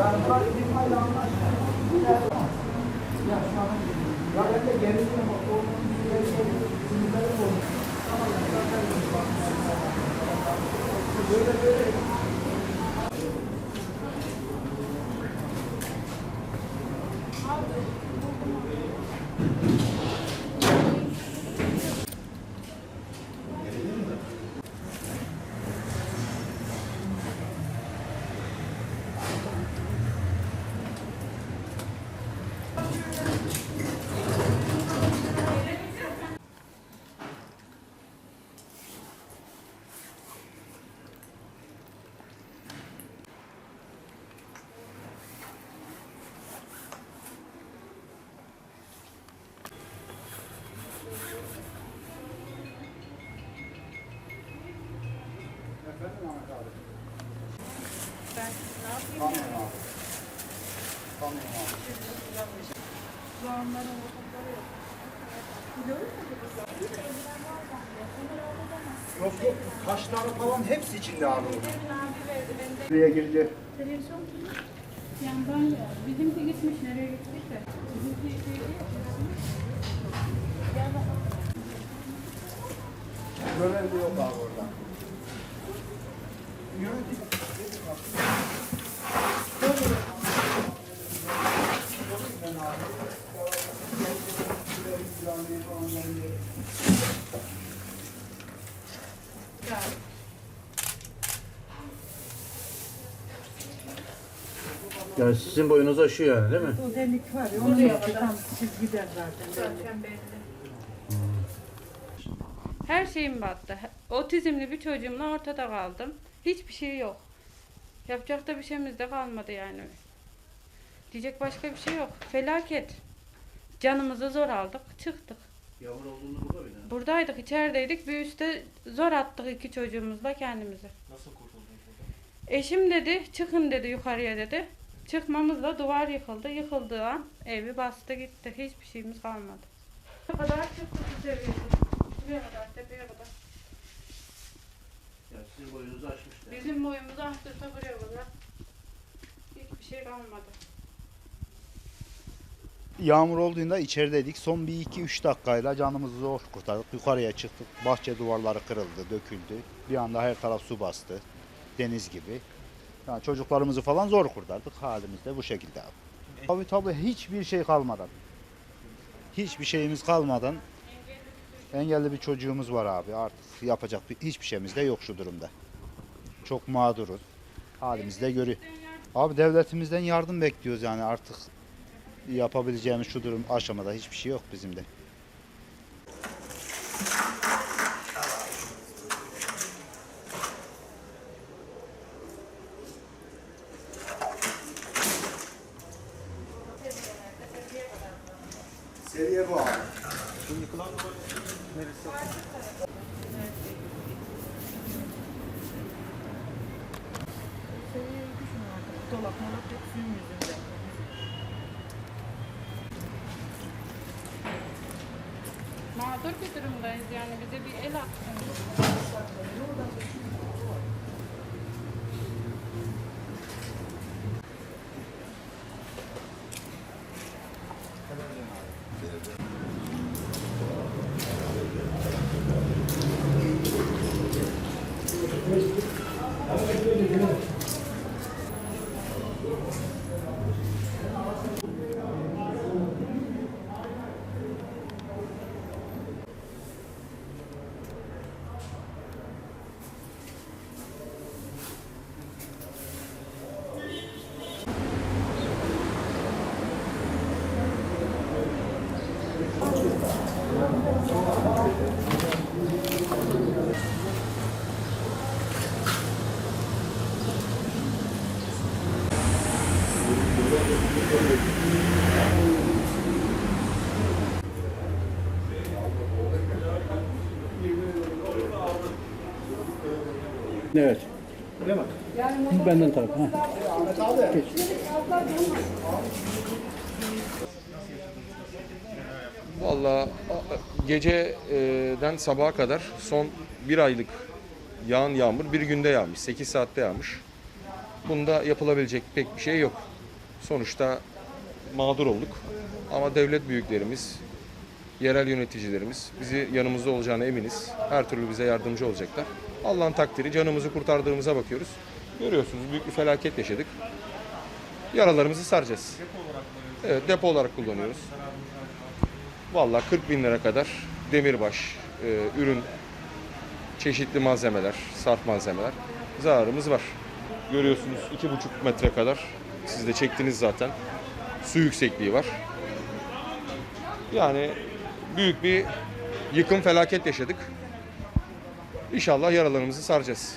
Efendim Ahmet abi. Ben ne yapayım Tamam yani? abi. Tamam abi. Soğanların ortaları yok. Yok yok kaşları falan hepsi içinde abi. Abi. Ben Buraya girdi. televizyon. Yandan ya. Bizimki gitmiş. Nereye gittik de. Bizimki şey bakalım. Görevli yok abi orada. Yönetim. Gel. Yani sizin boyunuzu aşıyor yani değil mi? O delik var ya, onun içi tam çizgiden zaten. Zaten belli. Her şeyim battı. Otizmli bir çocuğumla ortada kaldım. Hiçbir şey yok. Yapacak da bir şeyimiz de kalmadı yani. Diyecek başka bir şey yok. Felaket. Canımızı zor aldık, çıktık. Yağmur olduğunda burada mıydın? Buradaydık, içerideydik. Bir üstte zor attık iki çocuğumuzla kendimizi. Nasıl kurtuldunuz Eşim dedi, çıkın dedi yukarıya dedi. Çıkmamızla duvar yıkıldı. Yıkıldığı an evi bastı gitti. Hiçbir şeyimiz kalmadı. Ne kadar çıktık içeriye. Şuraya kadar, tepeye kadar. Yani sizin boyunuzu aşmışlar. Bizim boyumuzu arttırsa buraya kadar. Hiçbir şey kalmadı. Yağmur olduğunda içerideydik. Son bir iki üç dakikayla canımızı zor kurtardık. Yukarıya çıktık. Bahçe duvarları kırıldı, döküldü. Bir anda her taraf su bastı. Deniz gibi. Yani çocuklarımızı falan zor kurtardık. Halimiz de bu şekilde abi. Tabii tabii hiçbir şey kalmadan. Hiçbir şeyimiz kalmadan engelli bir çocuğumuz var abi. Artık yapacak bir, hiçbir şeyimiz de yok şu durumda. Çok mağduruz. Halimiz de görüyor. Abi devletimizden yardım bekliyoruz yani artık yapabileceğimiz şu durum aşamada hiçbir şey yok bizim de. Seviye bu abi. Bu yıkılan neresi? Dolap molap hep suyun yüzünden. Mağdur bir durumdayız yani bize bir el atsın. Evet. Benden taraf. Ha. Valla geceden sabaha kadar son bir aylık yağan yağmur bir günde yağmış. 8 saatte yağmış. Bunda yapılabilecek pek bir şey yok. Sonuçta mağdur olduk. Ama devlet büyüklerimiz, yerel yöneticilerimiz bizi yanımızda olacağına eminiz. Her türlü bize yardımcı olacaklar. Allah'ın takdiri canımızı kurtardığımıza bakıyoruz. Görüyorsunuz büyük bir felaket yaşadık. Yaralarımızı saracağız. Evet depo olarak kullanıyoruz. Vallahi 40 bin lira kadar demirbaş, e, ürün, çeşitli malzemeler, sarf malzemeler zararımız var. Görüyorsunuz 2,5 metre kadar siz de çektiniz zaten. Su yüksekliği var. Yani büyük bir yıkım felaket yaşadık. İnşallah yaralarımızı saracağız.